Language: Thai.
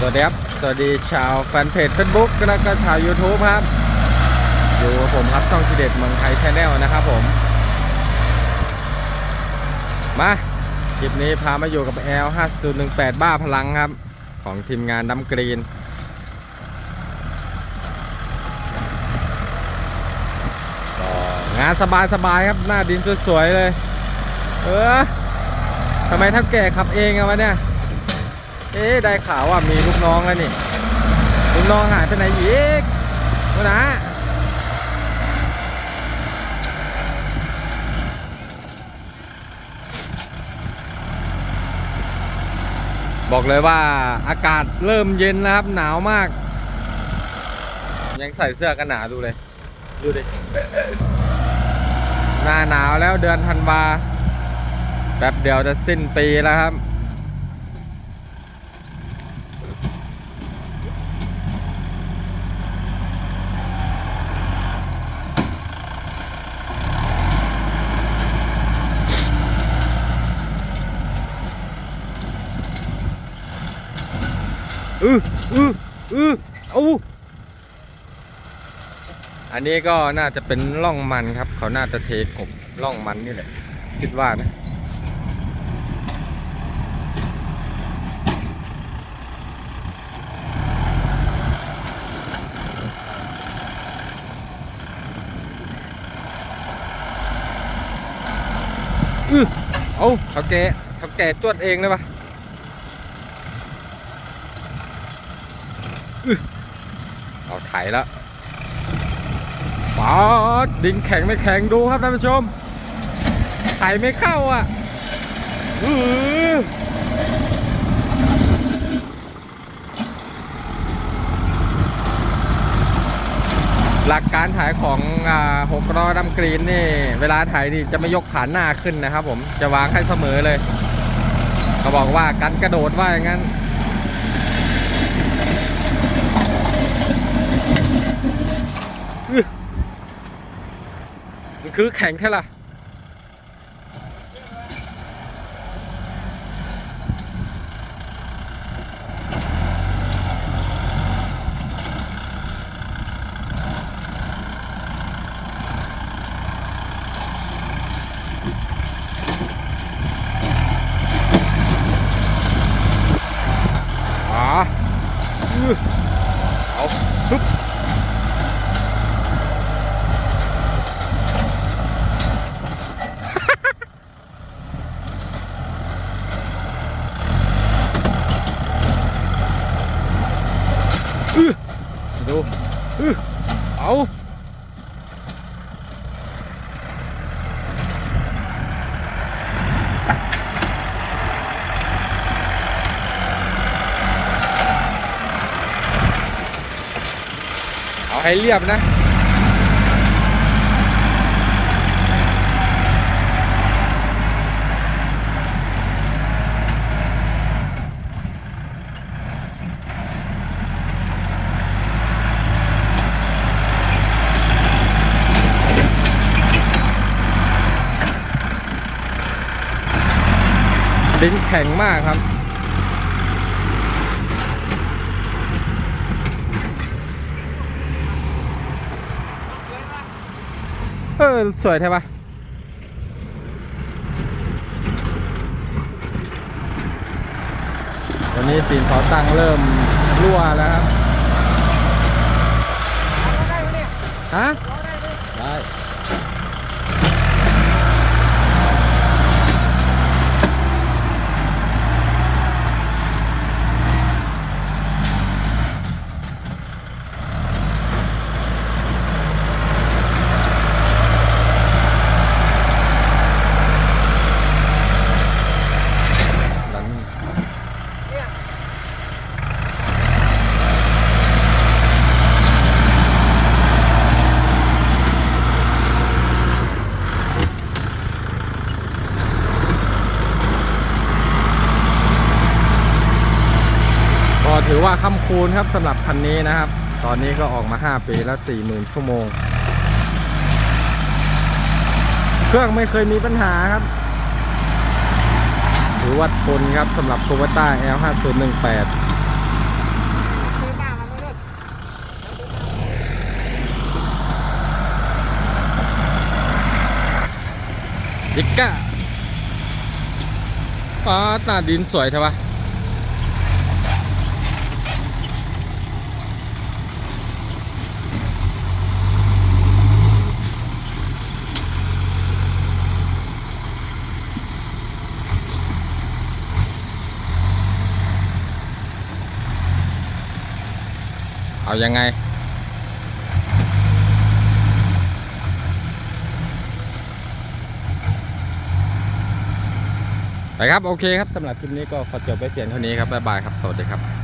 สวัสดีครับ สวัสดีชาวแฟนเพจ Facebook แล้วก็ชาว YouTube ครับ อยู่กับผมครับช่องทีเด็ดเมืองไทยชาแนลนะครับผม มาคลิปนี้พามาอยู่กับ L 5018 บ้าพลังครับ ของทีมงานน้ำกรีนก็งานสบายๆครับ หน้าดินสวยๆเลย เออทำไมท่าแก่ขับเองอะวะเนี่ย เอ๊ได้ข่าวว่ามีลูกน้องแล้วนี่ ลูกน้องหายไปไหนอีกวะนะบอกเลยว่าอากาศเริ่มเย็นแล้วครับ หนาวมาก ยังใส่เสื้อกันหนาวดูเลย ดูดิหน้าหนาวแล้วเดือนธันวาแป๊บเดียวจะสิ้นปีแล้วครับ อืออืออือเอาอันนี้ก็น่าจะเป็นร่องมันครับ เขาน่าจะเทกบร่องมันนี่แหละ คิดว่านะอือเอาเขาแก่เขาแก่จวดเองเลยปะ เอาไถแล้วป๊อดดินแข็งไม่แข็งดูครับท่านผู้ชม ไถไม่เข้าอะอือหลักการถ่ายของหกล้อดำกรีนนี่ เวลาถ่ายนี่จะไม่ยกฐานหน้าขึ้นนะครับผมจะวางให้เสมอเลยเขาบอกว่ากันกระโดดว่าอย่างนั้น มันคือแข็งแค่ล่ะอ๋ออื้อ เอาเอาให้เรียบนะ ดินแข็งมากครับ เออ สวยใช่ปะตอนนี้ซีนเผาตั้งเริ่มรั่วแล้วครับฮะ ถือว่าคำคูณครับสำหรับคันนี้นะครับ ตอนนี้ก็ออกมา 5 ปีละ40,000 ชั่วโมง เครื่องไม่เคยมีปัญหาครับ หรือว่าทนครับสำหรับโคเวต้า L5018 ดิกก้าป้าหน้าดินสวยใช่ปะ เอายังไง ไปครับ โอเคครับสำหรับคลิปนี้ก็ขอจบไว้เพียงเท่านี้ครับ บ๊ายบายครับ สวัสดีครับ